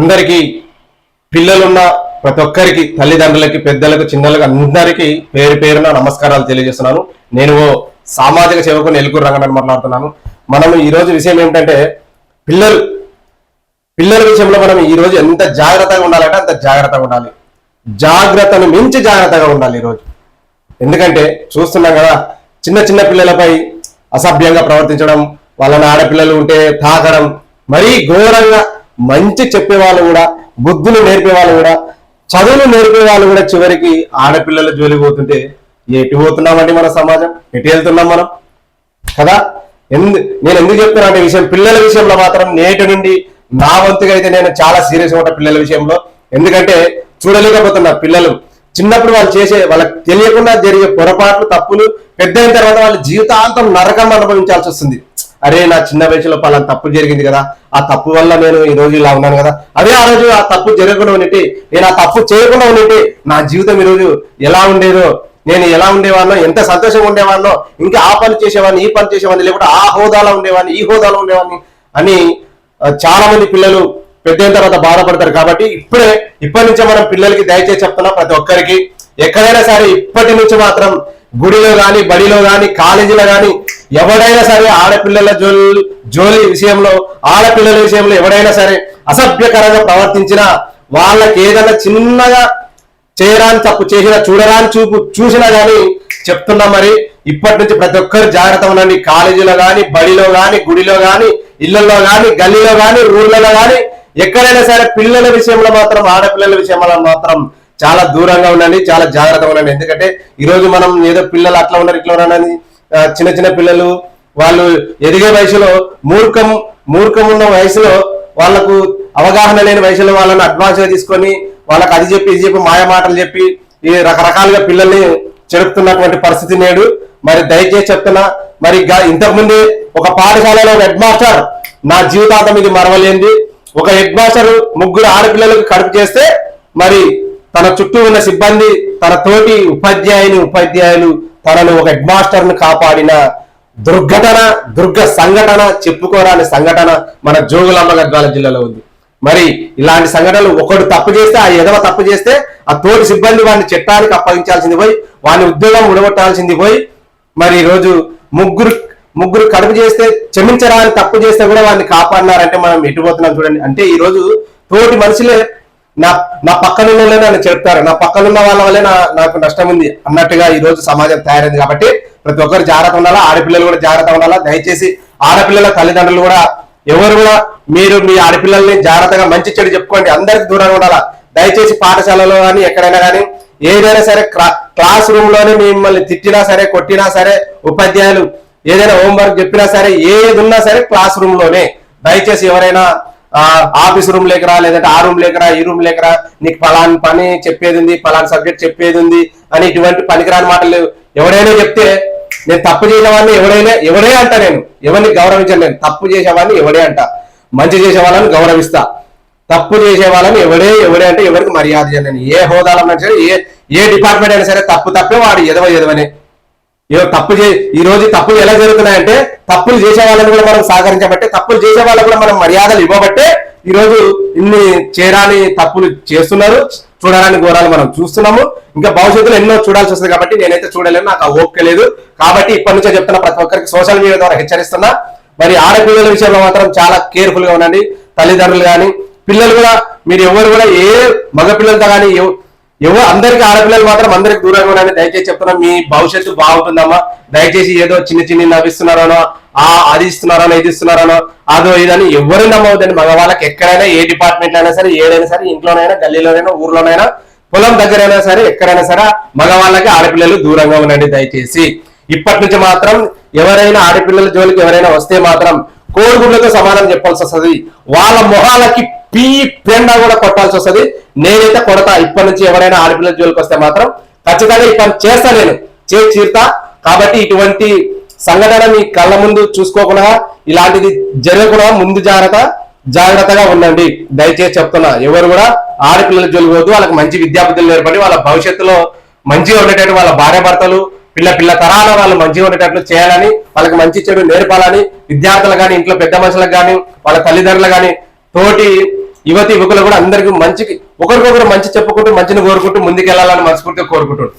అందరికీ పిల్లలున్న ప్రతి ఒక్కరికి తల్లిదండ్రులకి పెద్దలకు చిన్నలకు అందరికీ పేరు పేరున నమస్కారాలు తెలియజేస్తున్నాను. నేను ఓ సామాజిక సేవకు ఎలుగురు రంగనని మాట్లాడుతున్నాను. మనం ఈరోజు విషయం ఏమిటంటే పిల్లలు పిల్లల విషయంలో మనం ఈరోజు ఎంత జాగ్రత్తగా ఉండాలంటే అంత జాగ్రత్తగా ఉండాలి. జాగ్రత్తను మించి జాగ్రత్తగా ఉండాలి ఈరోజు. ఎందుకంటే చూస్తున్నాం కదా చిన్న చిన్న పిల్లలపై అసభ్యంగా ప్రవర్తించడం వాళ్ళని ఆడపిల్లలు ఉంటే తాకడం మరీ ఘోరంగా మంచి చెప్పే వాళ్ళు కూడా బుద్ధులు నేర్పే వాళ్ళు కూడా చదువులు నేర్పే వాళ్ళు కూడా చివరికి ఆడపిల్లల జోలికి పోతుంటే ఎటు పోతున్నామండి మన సమాజం? ఎటు వెళ్తున్నాం మనం? కదా? ఎందు నేను ఎందుకు చెప్తున్నా అంటే విషయం పిల్లల విషయంలో మాత్రం నేటి నుండి నా వంతుగా అయితే నేను చాలా సీరియస్ ఉంటా పిల్లల విషయంలో. ఎందుకంటే చూడలేకపోతున్నా పిల్లలు. చిన్నప్పుడు వాళ్ళు చేసే వాళ్ళకి తెలియకుండా జరిగే పొరపాట్లు తప్పులు పెద్ద అయిన తర్వాత వాళ్ళ జీవితాంతం నరకం అనుభవించాల్సి వస్తుంది. అరే నా చిన్న వయసులో పలానా తప్పు జరిగింది కదా. ఆ తప్పు వల్ల నేను ఈ రోజు ఇలా ఉన్నాను కదా. అదే ఆ రోజు ఆ తప్పు జరగకుండా ఉన్నట్టు నేను ఆ తప్పు చేయకుండా ఉన్నట్టు నా జీవితం ఈ రోజు ఎలా ఉండేదో నేను ఎలా ఉండేవాడినో ఎంత సంతోషంగా ఉండేవాడినో ఇంకా ఆ పని చేసేవాడిని ఈ పని చేసేవాడిని లేకపోతే ఆ హోదాలో ఉండేవాడిని ఈ హోదాలో ఉండేవాడిని అని చాలా మంది పిల్లలు పెద్ద తర్వాత బాధపడతారు. కాబట్టి ఇప్పుడే ఇప్పటి నుంచే మనం పిల్లలకి దయచేసి చెప్తున్నా ప్రతి ఒక్కరికి ఎక్కడైనా సరే ఇప్పటి నుంచి మాత్రం గుడిలో కానీ బడిలో కానీ కాలేజీలో కానీ ఎవడైనా సరే ఆడపిల్లల జోలి జోలి విషయంలో ఆడపిల్లల విషయంలో ఎవడైనా సరే అసభ్యకరంగా ప్రవర్తించినా వాళ్ళకి ఏదైనా చిన్నగా చేయరాని తప్పు చేసినా చూడరాని చూపు చూసినా కానీ చెప్తున్నా మరి ఇప్పటి నుంచి ప్రతి ఒక్కరు జాగ్రత్త ఉండండి. కాలేజీలో కానీ బడిలో కానీ గుడిలో కానీ ఇళ్ళలో కానీ గల్లీలో కానీ ఊర్లలో కానీ ఎక్కడైనా సరే పిల్లల విషయంలో మాత్రం ఆడపిల్లల విషయంలో మాత్రం చాలా దూరంగా ఉండండి చాలా జాగ్రత్తగా ఉండండి. ఎందుకంటే ఈరోజు మనం ఏదో పిల్లలు అట్లా ఉన్నారు ఇట్లా ఉన్నారని చిన్న చిన్న పిల్లలు వాళ్ళు ఎదిగే వయసులో మూర్ఖం మూర్ఖం ఉన్న వయసులో వాళ్ళకు అవగాహన లేని వయసులో వాళ్ళని అడ్వాన్స్గా తీసుకొని వాళ్ళకి అది చెప్పి ఇది చెప్పి మాయ మాటలు చెప్పి ఈ రకరకాలుగా పిల్లల్ని చెడుపుతున్నటువంటి పరిస్థితి నేడు. మరి దయచేసి చెప్తున్నా మరి ఇంతకుముందు ఒక పాఠశాలలో హెడ్ మాస్టర్ నా జీవితాంతం ఇది మరవలేంది ఒక హెడ్ మాస్టర్ ముగ్గురు ఆడపిల్లలకు కడుపు చేస్తే మరి తన చుట్టూ ఉన్న సిబ్బంది తన తోటి ఉపాధ్యాయుని ఉపాధ్యాయులు తనను ఒక హెడ్మాస్టర్ని కాపాడిన దుర్ఘటన దుర్గ సంఘటన చెప్పుకోరాని సంఘటన మన జోగులమ్మ గద్వాల జిల్లాలో ఉంది. మరి ఇలాంటి సంఘటనలు ఒకడు తప్పు చేస్తే ఆ ఎదవ తప్పు చేస్తే ఆ తోటి సిబ్బంది వాడిని చట్టానికి అప్పగించాల్సింది పోయి వాడిని ఉద్యోగం ఉడగొట్టాల్సింది పోయి మరి ఈ రోజు ముగ్గురు ముగ్గురు కడుపు చేస్తే క్షమించరాని తప్పు చేస్తే కూడా వాడిని కాపాడినారంటే మనం ఎటుపోతున్నాం చూడండి. అంటే ఈ రోజు తోటి మనుషులే నా నా పక్కనున్న వాళ్ళే నన్ను చెప్తారు. నా పక్కనున్న వాళ్ళ వల్లే నా నాకు నష్టం ఉంది అన్నట్టుగా ఈ రోజు సమాజం తయారైంది కాబట్టి ప్రతి ఒక్కరు జాగ్రత్త ఉండాలా ఆడపిల్లలు కూడా జాగ్రత్త ఉండాలా. దయచేసి ఆడపిల్లల తల్లిదండ్రులు కూడా ఎవరు కూడా మీరు మీ ఆడపిల్లల్ని జాగ్రత్తగా మంచి చెడు చెప్పుకోండి. అందరికి దూరంగా ఉండాలా. దయచేసి పాఠశాలలో కానీ ఎక్కడైనా కానీ ఏదైనా సరే క్లా- క్లాస్ రూమ్లోనే మిమ్మల్ని తిట్టినా సరే కొట్టినా సరే ఉపాధ్యాయులు ఏదైనా హోంవర్క్ చెప్పినా సరే ఏది ఉన్నా సరే క్లాస్ రూమ్లోనే దయచేసి ఎవరైనా ఆఫీస్ రూమ్ లేకరా లేదంటే ఆ రూమ్ లేకరా ఈ రూమ్ లేకరా నీకు పలాని పని చెప్పేది ఉంది పలాని సబ్జెక్ట్ చెప్పేది ఉంది అని ఇటువంటి పనికిరాని మాటలు ఎవడైనా చెప్తే నేను తప్పు చేసేవాడిని ఎవడైనా ఎవడే అంట నేను. ఎవరిని గౌరవించను నేను. తప్పు చేసేవాడిని ఎవడే అంట. మంచి చేసే వాళ్ళని గౌరవిస్తా. తప్పు చేసే వాళ్ళని ఎవడే ఎవడే అంటే ఎవరికి మర్యాద చేయను ఏ హోదాలో సరే ఏ ఏ డిపార్ట్మెంట్ అయినా సరే తప్పు తప్పే వాడు ఎదవ ఎదవనే. ఏదో తప్పు చే ఈ రోజు తప్పులు ఎలా జరుగుతున్నాయంటే తప్పులు చేసే వాళ్ళని కూడా మనం సహకరించబట్టే తప్పులు చేసే వాళ్ళకు కూడా మనం మర్యాదలు ఇవ్వబట్టే ఈ రోజు ఇన్ని చేరాని తప్పులు చేస్తున్నారు. చూడాలని ఘోరాలు మనం చూస్తున్నాము. ఇంకా భవిష్యత్తులో ఎన్నో చూడాల్సి వస్తుంది కాబట్టి నేనైతే చూడలేను నాకు ఆ ఓపిక లేదు. కాబట్టి ఇప్పటి నుంచే చెప్తున్న ప్రతి ఒక్కరికి సోషల్ మీడియా ద్వారా హెచ్చరిస్తున్నా. మరి ఆడపిల్లల విషయంలో మాత్రం చాలా కేర్ఫుల్గా ఉండండి. తల్లిదండ్రులు కానీ పిల్లలు కూడా మీరు ఎవరు కూడా ఏ మగపిల్లలతో కానీ ఎవరు అందరికి ఆడపిల్లలు మాత్రం అందరికి దూరంగా ఉండాలని దయచేసి చెప్తున్నా మీ భవిష్యత్తు బాగుంటుందమ్మా. దయచేసి ఏదో చిన్న చిన్న నవ్విస్తున్నారనో ఆ అది ఇస్తున్నారనో ఇది ఇస్తున్నారనో అదో ఇదని ఎవరు నమ్మవద్దండి. మగవాళ్ళకి ఎక్కడైనా ఏ డిపార్ట్మెంట్ అయినా సరే ఏదైనా సరే ఇంట్లోనైనా గల్లీలోనైనా ఊర్లోనైనా పొలం దగ్గరైనా సరే ఎక్కడైనా సరే మగవాళ్ళకి ఆడపిల్లలు దూరంగా ఉండండి దయచేసి. ఇప్పటి నుంచి మాత్రం ఎవరైనా ఆడపిల్లల జోలికి ఎవరైనా వస్తే మాత్రం కోడిగుడ్లతో సమానం చెప్పాల్సి వస్తుంది. వాళ్ళ మొహాలకి పీ పెండా కూడా కొట్టాల్సి వస్తుంది. నేనైతే కొడతా. ఇప్పటి నుంచి ఎవరైనా ఆడపిల్లల జోలికి వస్తే మాత్రం ఖచ్చితంగా ఈ పని చేస్తా నేను. చేసి తీరుతా. కాబట్టి ఇటువంటి సంఘటన మీ కళ్ళ ముందు చూసుకోకుండా ఇలాంటిది జరగకుండా ముందు జాగ్రత్త జాగ్రత్తగా ఉండండి. దయచేసి చెప్తున్నా. ఎవరు కూడా ఆడపిల్లల జోలికి వద్దు వాళ్ళకి మంచి విద్యాబుద్ధులు నేర్పడి. వాళ్ళ భవిష్యత్తులో మంచిగా ఉండేటట్టు వాళ్ళ భార్య భర్తలు పిల్ల పిల్ల తరాల వాళ్ళు మంచిగా ఉండేటట్లు చేయాలని వాళ్ళకి మంచి చెడు నేర్పాలని విద్యార్థులు కానీ ఇంట్లో పెద్ద మనుషులకు కానీ వాళ్ళ తల్లిదండ్రులు కానీ తోటి యువతి యువకులు కూడా అందరికి మంచికి ఒకరికొకరు మంచి చెప్పుకుంటూ మంచిని కోరుకుంటూ ముందుకెళ్ళాలని మనస్ఫూర్తిగా కోరుకుంటున్నాను